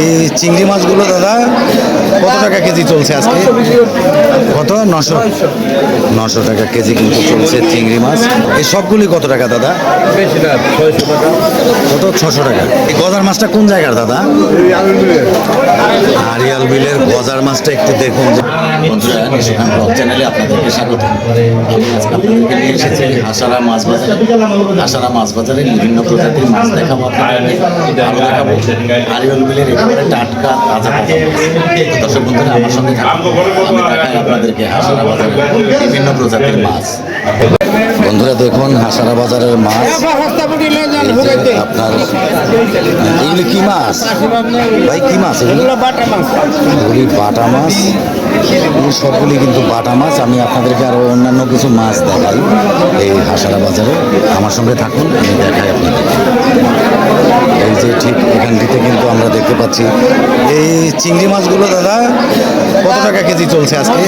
এই চিংড়ি মাছগুলো দাদা কত টাকা কেজি চলছে আজকে? কত? নশো। নশো টাকা কেজি কিন্তু চলছে চিংড়ি মাছ। এই সবগুলি কত টাকা দাদা? কত? ছশো টাকা। এই গজার মাছটা কোন জায়গার দাদা? আরিয়াল বিলের গজার মাছটা একটু দেখুন। চ্যানেলে আপনাদেরকে স্বাগত। এসেছি হাসারা মাছ বাজারে। হাসারা মাছ বাজারে বিভিন্ন প্রজাতির মাছ দেখাবো আরও দেখাবো। আরিয়াল বিলের একেবারে টাটকা তাজা তাজা তো দর্শক বন্ধুরা আমার সঙ্গে আমি আপনাদেরকে হাসারা বাজারের বিভিন্ন প্রজাতির মাছ। বন্ধুরা দেখুন হাসারা বাজারের মাছ আপনার এগুলি কি মাছ? ভাই কি মাছ এগুলি? এগুলি বাটা মাছ। সবগুলি কিন্তু বাটা মাছ। আমি আপনাদেরকে আরও অন্যান্য কিছু মাছ দেখাই এই হাসারা বাজারে আমার সঙ্গে থাকুন আমি দেখাই আপনাদেরকে। এই যে ঠিক এখানটিতে কিন্তু আমরা দেখতে পাচ্ছি। এই চিংড়ি মাছগুলো দাদা কত টাকা কেজি চলছে আজকে?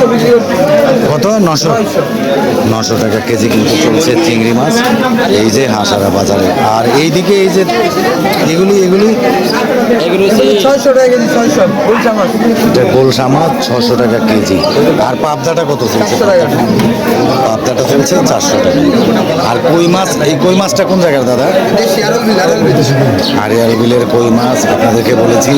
কত? নশো। নশো টাকা কেজি কিন্তু চলছে চিংড়ি মাছ এই যে হাঁসারা বাজারে। আর এইদিকে এই যে এগুলি এগুলি? ছয়শো টাকা কেজি ছয়শো। বলছি আমার গোলসা মাছ ছশো টাকা কেজি। আর পাবদাটা কত চলছে? পাবদাটা চলছে চারশো টাকা। আর কই মাছ এই কই মাছটা কোন জায়গার দাদা? আরিয়াল বিলের কই মাছ? আপনাদেরকে বলেছি,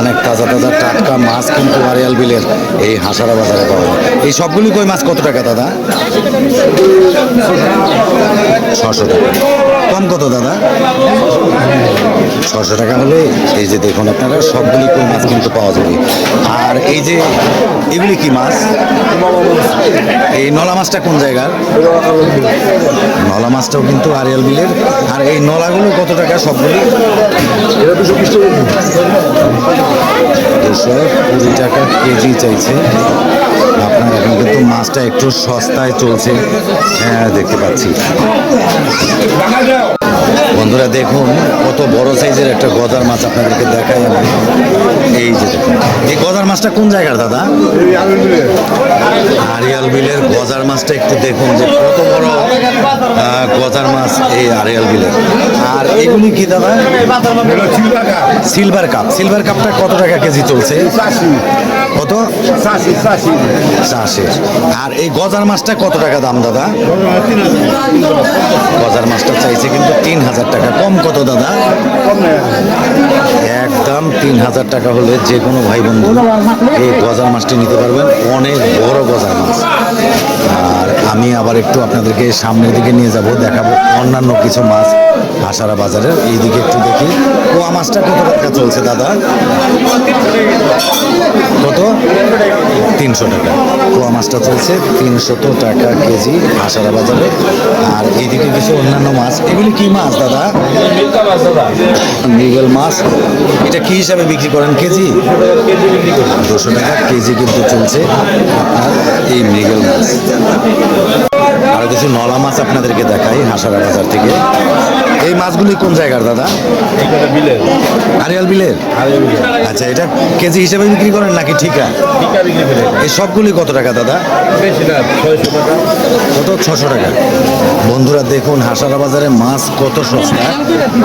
অনেক তাজা তাজা টাটকা মাছ কিন্তু আরিয়াল বিলের এই হাসারা বাজারে পাওয়া যায়। এই সবগুলি কই মাছ কত টাকা দাদা? ছশো টাকা। কম কত দাদা? ছশো টাকা হলে এই যে দেখুন আপনারা, সবগুলি কই মাছ কিন্তু পাওয়া যাবে। আর এই যে, এগুলি কি মাছ? এই নলা মাছটা কোন জায়গার? নলা মাছটাও কিন্তু আরিয়াল বিলের। আর এই নলাগুলো কত টাকা সবগুলি? এটা দুশো বিশ টাকা দুশো কুড়ি টাকা কেজি চাইছে। আপনার এখন কিন্তু মাছটা একটু সস্তায় চলছে। হ্যাঁ দেখতে পাচ্ছি। বন্ধুরা দেখুন, কত বড় সাইজের একটা গজার মাছ আপনাদেরকে দেখাই আমি। এই যে এই গজার মাছটা কোন জায়গার দাদা? আরিয়াল বিলের গজার মাছটা একটু দেখুন যে কত বড় গজার মাছ এই আরিয়াল বিলের। আর এগুলি কি দাদা? সিলভার কাপ সিলভার কাপটা কত টাকা কেজি চলছে? কত? চাষের আর এই গজার মাছটা কত টাকা দাম দাদা? গজার মাছটা চাইছে কিন্তু তিন হাজার টাকা। কম কত দাদা? একদম তিন হাজার টাকা হলে যে কোনো ভাই বন্ধু এই গজার মাছটি নিতে পারবেন। অনেক বড় গজার মাছ। আর আমি আবার একটু আপনাদেরকে সামনের দিকে নিয়ে যাব দেখাবো অন্যান্য কিছু মাছ আসারা বাজারের। এই দিকে একটু দেখি। পোয়া মাছটা কত টাকা চলছে দাদা? কত? তিনশো টাকা। পোয়া মাছটা চলছে তিনশত টাকা কেজি আসারা বাজারে। আর এইদিকে কিছু অন্যান্য মাছ। এগুলি কি মাছ দাদা? মৃগেল মাছ। এটা কি হিসাবে বিক্রি করেন? কেজি? দুশো টাকা কেজি কিন্তু চলছে আপনার এই মৃগেল মাছ। আরও কিছু নলা মাছ আপনাদেরকে দেখাই হাসারা বাজার থেকে। এই মাছগুলি কোন জায়গার দাদা? বিলের। আরিয়াল বিলের? আচ্ছা এটা কেজি হিসেবে বিক্রি করেন নাকি ঠিকা? এই সবগুলি কত টাকা দাদা? কত? ছশো টাকা। বন্ধুরা দেখুন হাসারা বাজারে মাছ কত সস্তা।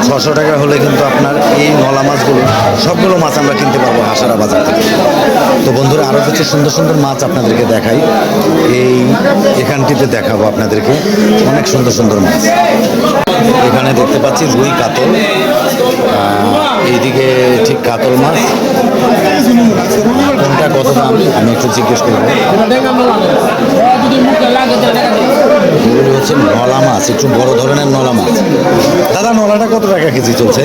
ছশো টাকা হলে কিন্তু আপনার এই নলা মাছগুলো সবগুলো মাছ আমরা কিনতে পারব হাসারা বাজার থেকে। তো বন্ধুরা আরও কিছু সুন্দর সুন্দর মাছ আপনাদেরকে দেখাই। এই এখানটিতে দেখাবো আপনাদেরকে। অনেক সুন্দর সুন্দর মাছ। দেখতে পাচ্ছি রুই কাতল। এইদিকে ঠিক কাতল মাছ। কোনটা কত দাম, আমি একটু জিজ্ঞেস করব। এগুলি হচ্ছে নলা মাছ একটু বড় ধরনের নলা মাছ। দাদা নলাটা কত টাকা কেজি চলছে?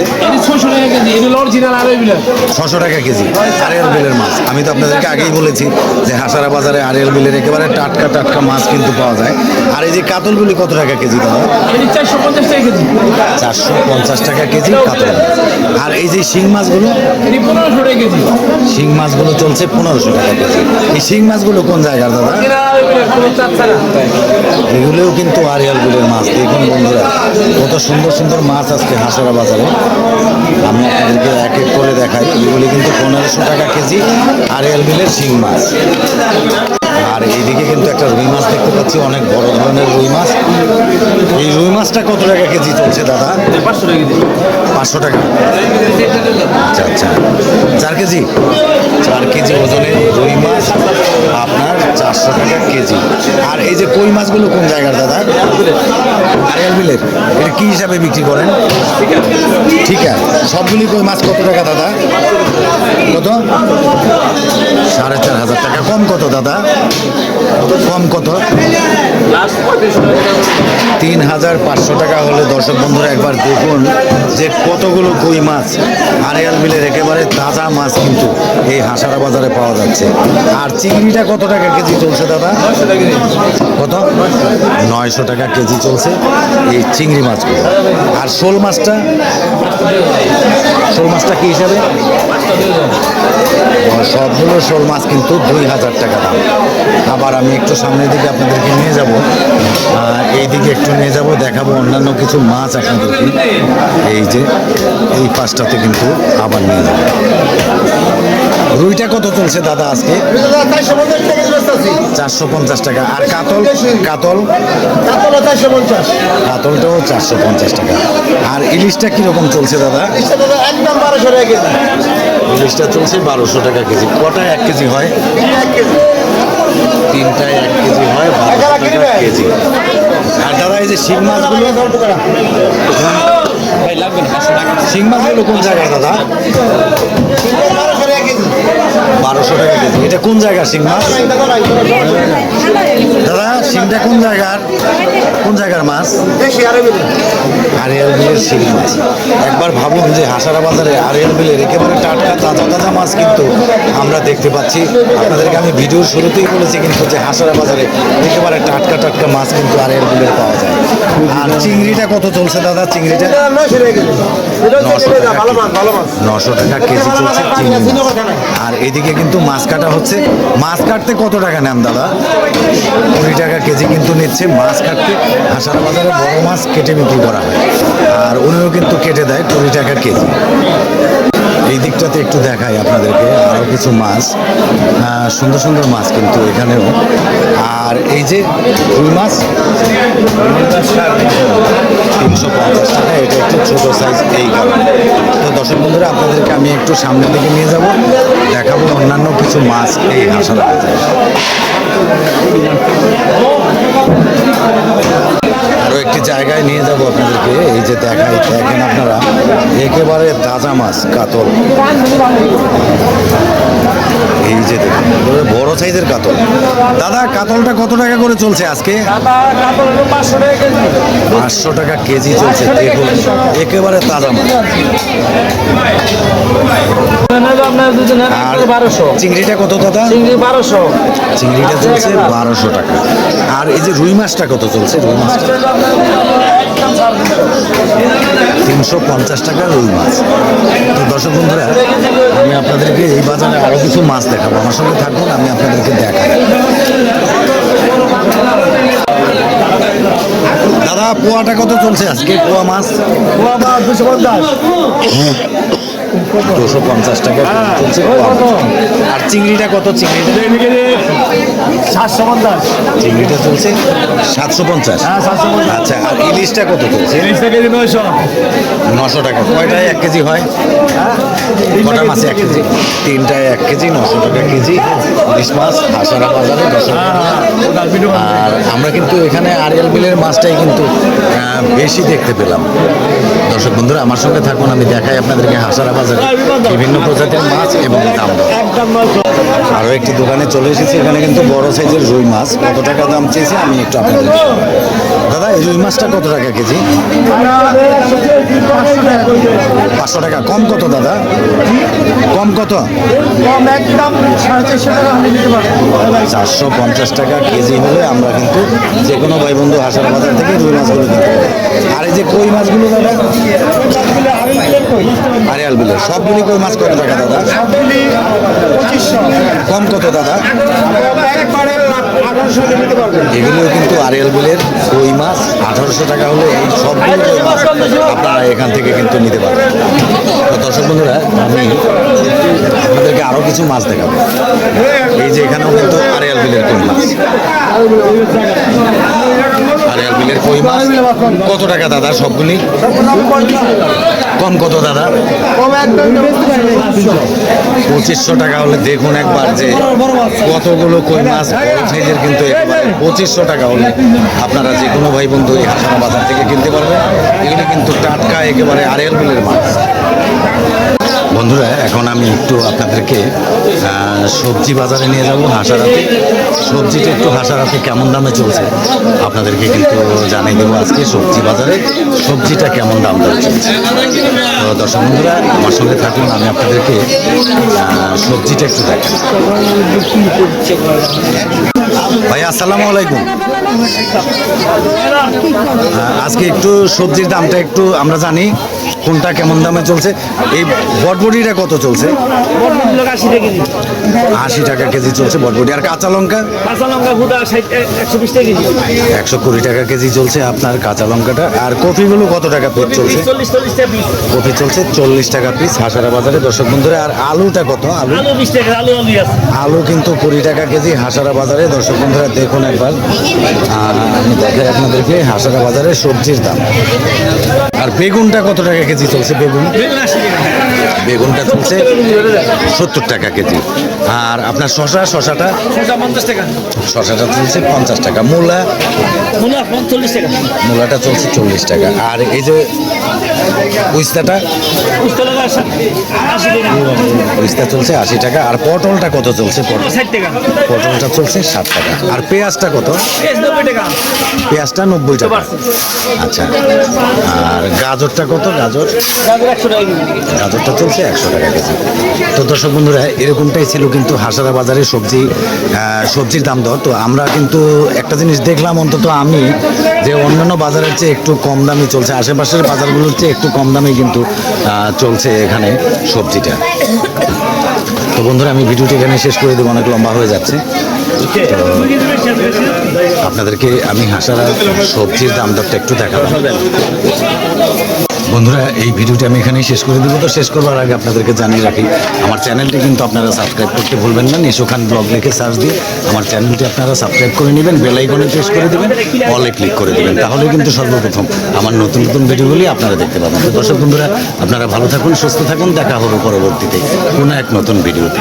ছয়শো টাকা কেজি এটা অরিজিনাল আড়াই বিলের। ছশো টাকা কেজি আরিয়াল বিলের মাছ। আমি তো আপনাদেরকে আগেই বলেছি যে হাসারা বাজারে আরিয়াল বিলের একেবারে টাটকা টাটকা মাছ কিন্তু পাওয়া যায়। আর এই যে কাতলগুলি কত টাকা কেজি দাদা? চারশো পঞ্চাশ টাকা কেজি। চারশো পঞ্চাশ টাকা কেজি কাতল আর এই যে শিং মাছগুলো? এটি পনেরোশো টাকা কেজি। শিং মাছগুলো চলছে পনেরোশো টাকা কেজি। এই শিং মাছগুলো কোন জায়গার দাদা? এরা এগুলোও কিন্তু আরিয়াল বিলের মাছ। দেখুন বন্ধুরা, কত সুন্দর সুন্দর মাছ আজকে হাসারা বাজারে। আমি আপনাদেরকে এক এক করে দেখাই। এগুলি কিন্তু পনেরোশো টাকা কেজি আরিয়াল বিলের শিং মাছ। আর এইদিকে কিন্তু একটা রুই মাছ দেখতে পাচ্ছি অনেক বড় ধরনের রুই মাছ। এই রুই মাছটা কত টাকা কেজি চলছে দাদা? পাঁচশো টাকা কেজি। পাঁচশো টাকা। আচ্ছা আচ্ছা। চার কেজি? চার কেজি ওজনের রুই মাছ আপনার চারশো টাকা কেজি। আর এই যে কই মাছগুলো কোন জায়গার দাদা? আড়িয়াল বিলের। এটা কী হিসাবে বিক্রি করেন? ঠিক। আছে সবগুলি কই মাছ কত টাকা দাদা? কত? সাড়ে চার হাজার টাকা। কম কত দাদা? কম কত? তিন হাজার পাঁচশো টাকা হলে দর্শক বন্ধুরা একবার দেখুন যে কতগুলো কই মাছ। আড়িয়াল বিলের একেবারে তাজা মাছ কিন্তু এই হাসারা বাজারে পাওয়া যাচ্ছে। আর চিংড়িটা কত টাকা কেজি চলছে দাদা? কত? নয়শো টাকা কেজি চলছে এই চিংড়ি মাছগুলো। আর শোল মাছটা? শোল মাছটা কি হিসাবে? সবগুলো শোল মাছ কিন্তু দুই হাজার টাকা দাম। আবার আমি একটু সামনের দিকে আপনাদেরকে নিয়ে যাব। এই দিকে একটু নিয়ে যাব, দেখাবো অন্যান্য কিছু মাছ আপনাদেরকে। এই যে, এই পাশটাতে কিন্তু আবার নিয়ে যাব। রুইটা কত চলছে দাদা আজকে? চারশো পঞ্চাশ টাকা। আর কাতল? কাতল? কাতলটাও চারশো পঞ্চাশ টাকা। আর ইলিশটা কীরকম চলছে দাদা? একদম ইলিশটা চলছে বারোশো টাকা কেজি। কটা এক কেজি হয়? তিনটায় এক কেজি হয় বারোশো টাকা কেজি। আর দাদা এই যে শিং মাছগুলো শিং মাছগুলো কোন জায়গায় দাদা? বারোশো টাকা কেজি। এটা কোন জায়গার শিং মাছ? দাদা শিংটা কোন জায়গার? কোন জায়গার মাছ? আরিয়াল বিলের শিং মাছ একবার ভাবুন যে হাসারা বাজারে আরিয়াল বিলের একেবারে টাটকা তাজা তাজা মাছ কিন্তু আমরা দেখতে পাচ্ছি। আপনাদেরকে আমি ভিডিওর শুরুতেই বলেছি কিন্তু যে হাসারা বাজারে একেবারে টাটকা টাটকা মাছ কিন্তু আরিয়াল বিলের পাওয়া যায়। আর চিংড়িটা কত চলছে দাদা? চিংড়িটা? নশো টাকা কেজি। চলছে চিংড়ি। আর এদিকে কিন্তু মাছ কাটা হচ্ছে। মাছ কাটতে কত টাকা নেন দাদা? কুড়ি টাকা কেজি কিন্তু নিচ্ছে। মাছ কাটতে হাসারা বাজারে বড় মাছ কেটে বিক্রি করা হয়। আর উনিও কিন্তু কেটে দেয় কুড়ি টাকা কেজি। এই দিকটাতে একটু দেখাই আপনাদেরকে আরও কিছু মাছ। সুন্দর সুন্দর মাছ কিন্তু এখানেও। আর এই যে রুই মাছ, তিনশো পঞ্চাশ টাকা, এটা একটু ছোটো সাইজ এই কারণে তো দর্শক বন্ধুরা, আপনাদেরকে আমি একটু সামনের দিকে নিয়ে যাব, দেখাবো অন্যান্য কিছু মাছ এই হাসারা আরও একটি জায়গায় নিয়ে যাব আপনাদেরকে। এই যে দেখাই দেখেন আপনারা একেবারে তাজা মাছ কাতল। এই যে দেখুন বড় সাইজের কাতল। দাদা কাতলটা কত টাকা করে চলছে আজকে? পাঁচশো টাকা কেজি। চলছে দেখুন একেবারে তাজা মাছ। চিংড়িটা কত দাদা? চিংড়ি বারোশো। চিংড়িটা চলছে বারোশো টাকা। আর এই যে রুই মাছটা কত চলছে? রুই মাছটা? তিনশো পঞ্চাশ টাকা রুই মাছ। তো দর্শক বন্ধুরা আমি আপনাদেরকে এই বাজারে আরও কিছু মাছ দেখাবো। আমার সঙ্গে থাকুন আমি আপনাদেরকে দেখাই দাদা পোয়াটা কত চলছে আজকে? পোয়া মাছ? দুশো পঞ্চাশ। দুশো পঞ্চাশ টাকা চলছে আর চিংড়িটা কত? চিংড়িটা সাতশো পঞ্চাশ। চিংড়িটা চলছে সাতশো পঞ্চাশ। হ্যাঁ সাতশো পঞ্চাশ। আচ্ছা আর ইলিশটা কত চলছে টাকা কেজি নয়শো। নশো টাকা। কয়টায় এক কেজি হয়? কটা মাছে এক কেজি। তিনটায় এক কেজি নশো টাকা কেজি। ইলিশ মাছ হাসারা বাজারে দশশো আর আমরা কিন্তু এখানে আরিয়াল বিলের মাছটাই কিন্তু বেশি দেখতে পেলাম। দর্শক বন্ধুরা, আমার সঙ্গে থাকুন, আমি দেখাই আপনাদেরকে হাসারা বাজারে বিভিন্ন প্রজাতির মাছ এবং দাম আরও একটি দোকানে চলে এসেছি, এখানে কিন্তু বড় সাইজের রুই মাছ। কত টাকা দাম চেয়েছি আমি একটু আপনাদের দাদা, এই রুই মাছটা কত টাকা কেজি? পাঁচশো টাকা। কম কত দাদা? কম কত? চারশো পঞ্চাশ টাকা কেজি হলে আমরা কিন্তু যে কোনো ভাই বন্ধু হাসার বাজার থেকে রুই মাছগুলো কিনতে আর এই যে কই মাছগুলো দাদা? আরিয়াল বিলের সবগুলি কই মাছ কত টাকা দাদা? কম কত দাদা? এগুলোও কিন্তু আরিয়াল বিলের কই মাছ আঠারোশো টাকা হলে এই সবগুলো কই মাছ আপনারা এখান থেকে কিন্তু নিতে পারবেন। তো দর্শক বন্ধুরা আমি আপনাদেরকে আরও কিছু মাছ দেখাবো। এই যে এখানেও কিন্তু বিলের কই মাছ? বিলের কই মাছ? কত টাকা দাদা সবগুলি? কম কত দাদা? পঁচিশশো টাকা হলে দেখুন একবার যে কতগুলো কই মাছ, বড় সাইজের কিন্তু পঁচিশশো টাকা হলে আপনারা যে কোনো ভাই বন্ধু এই হাসানা বাজার থেকে কিনতে পারবেন। এগুলো কিন্তু টাটকা একেবারে আড়াইল বিলের মাছ। বন্ধুরা, এখন আমি একটু আপনাদেরকে সবজি বাজারে নিয়ে যাব হাসারাতে। সবজিটা একটু হাসারাতে কেমন দামে চলছে, আপনাদেরকে কিন্তু জানিয়ে দেবো আজকে সবজি বাজারে সবজিটা কেমন দাম দর চলছে। তো দর্শক বন্ধুরা, আমার সঙ্গে থাকুন, আমি আপনাদেরকে সবজিটা একটু দেখাই। ভাই, আসসালামু আলাইকুম। আজকে একটু সবজির দামটা একটু আমরা জানি কোনটা কেমন দামে চলছে? এই বটবটিটা কত চলছে? আশি টাকা কেজি। আশি টাকা কেজি চলছে বটবটি আর কাঁচা লঙ্কা? একশো কুড়ি টাকা কেজি চলছে আপনার কাঁচা লঙ্কাটা। আর কপিগুলো কত টাকা পিস চলছে? কফি চলছে চল্লিশ টাকা পিস হাসারা বাজারে। দর্শক বন্ধুরা আর আলুটা কত? আলু? আলু কিন্তু কুড়ি টাকা কেজি হাসারা বাজারে। দর্শক বন্ধুরা দেখুন একবার। আর আমি দেখাই আপনাদেরকে হাসারা বাজারে সবজির দাম। আর বেগুনটা কত টাকা কেজি চলছে বেগুন? বেগুনটা চলছে সত্তর টাকা কেজি। আর আপনার শশা শশাটা পঞ্চাশ টাকা। শশাটা চলছে পঞ্চাশ টাকা। মূলা? মূলা পঞ্চল্লিশ টাকা। মূলাটা চলছে চল্লিশ টাকা। আর এই যে উস্তাটা উস্তা চলছে আশি টাকা। আর পটলটা কত চলছে? পটল পটলটা চলছে ষাট টাকা। আর পেঁয়াজটা কত? পেঁয়াজটা নব্বই টাকা। আচ্ছা। আর গাজরটা কত? গাজর? গাজরটা চলছে একশো টাকা কেজি। তো দর্শক বন্ধুরা এরকমটাই ছিল কিন্তু হাসারা বাজারে সবজি সবজির দাম দর। তো আমরা কিন্তু একটা জিনিস দেখলাম অন্তত আমি যে অন্যান্য বাজারের চেয়ে একটু কম দামে চলছে। আশেপাশের বাজারগুলোর চেয়ে একটু কম দামে কিন্তু চলছে এখানে সবজিটা। তো বন্ধুরা, আমি ভিডিওটি এখানে শেষ করে দেবো, অনেক লম্বা হয়ে যাচ্ছে। আপনাদেরকে আমি হাসারা সবজির দাম দরটা একটু দেখাবো বন্ধুরা, এই ভিডিওটি আমি এখানেই শেষ করে দেবো। তো শেষ করবার আগে আপনাদেরকে জানিয়ে রাখি, আমার চ্যানেলটি কিন্তু আপনারা সাবস্ক্রাইব করতে ভুলবেন না। নিশোখান ব্লগ লিখে সার্চ দিয়ে আমার চ্যানেলটি আপনারা সাবস্ক্রাইব করে নেবেন, বেল আইকনে প্রেস করে দেবেন, অলে ক্লিক করে দেবেন। তাহলে কিন্তু সর্বপ্রথম আমার নতুন নতুন ভিডিওগুলি আপনারা দেখতে পাবেন। দর্শক বন্ধুরা, আপনারা ভালো থাকুন, সুস্থ থাকুন। দেখা হবে পরবর্তীতে কোনো এক নতুন ভিডিওতে।